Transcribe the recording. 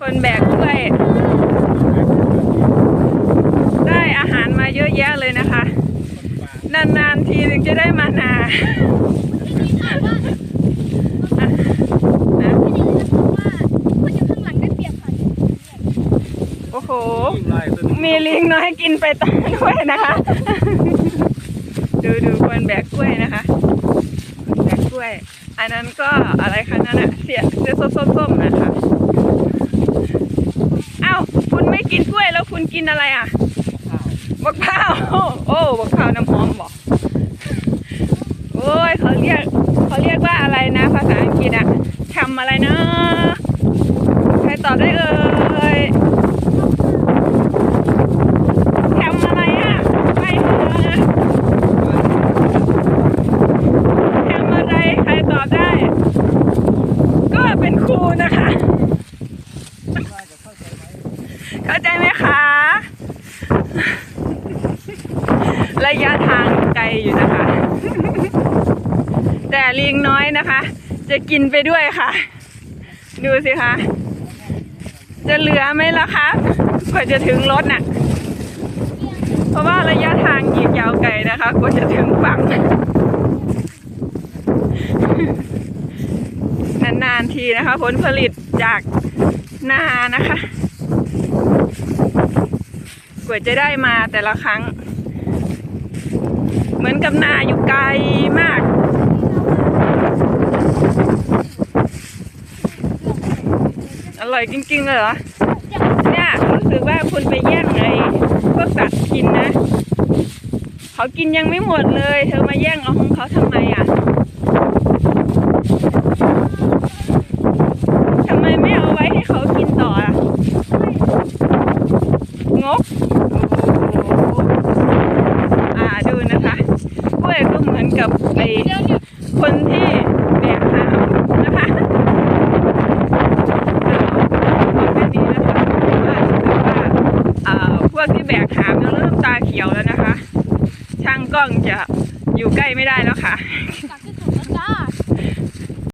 คนแบกกล้วย ได้อาหารมาเยอะแยะเลยนะคะ นานๆทีถึงจะได้มานาพี่ถามว่านะพี่หนิงจะว่าผู้อยู่ข้างหลังได้เปรียบค่ะโอ้โห มีลิงน้อยกินไปตามด้วยนะคะ ดูดูคนแบกกล้วยนะคะ แบกกล้วย อันนั้นก็อะไรคะนั่นอะเสียเสื้อส้มๆนะคะอ้าวคุณไม่ กินกล้วยแล้วคุณกินอะไรอะบักพร้าวโอ้บักพร้าวน้ำหอมบอกโอ้ยเขาเรียกเขาเรียกว่าอะไรนะ ภาษาอังกฤษอะทำอะไรนะใครตอบได้เอ่ย ทำอะไรอะไปเถอะทำอะไรใครตอบได้ ก็เป็นครูนะคะ เข้าใจไหมคะ ระยะทางไกลอยู่นะคะ แต่ลิงน้อยนะคะ จะกินไปด้วยค่ะ ดูสิคะ จะเหลือไหมล่ะคะกว่าจะถึงรถน่ะ เพราะว่าระยะทางอีกยาวไกลนะคะกว่าจะถึงฝั่งนานๆทีนะคะ ผลผลิตจากนานะคะ ว่าจะได้มาแต่ละครั้ง เหมือนกับนาอยู่ไกลมาก อร่อยจริงๆเลยเหรอเนี่ยรู้สึกว่าคุณไปแย่งไอ้พวกสัตว์กินนะ เขากินยังไม่หมดเลย เธอมาแย่งเอาของเขาทำไมอะทำไมไม่เอาไว้ให้เขากินต่ออะงกโอ้โหอ่าดูนะคะกล้วยก็ เหมือนกับไอ้คนที่แบกหามนะคะบอกแค่นี้นะคะว่ารู้สึกว่าพวกที่แบกหามเริ่มตาเขียวแล้วนะคะ ช่างกล้องจะอยู่ใกล้ไม่ได้แล้วค่ะกัด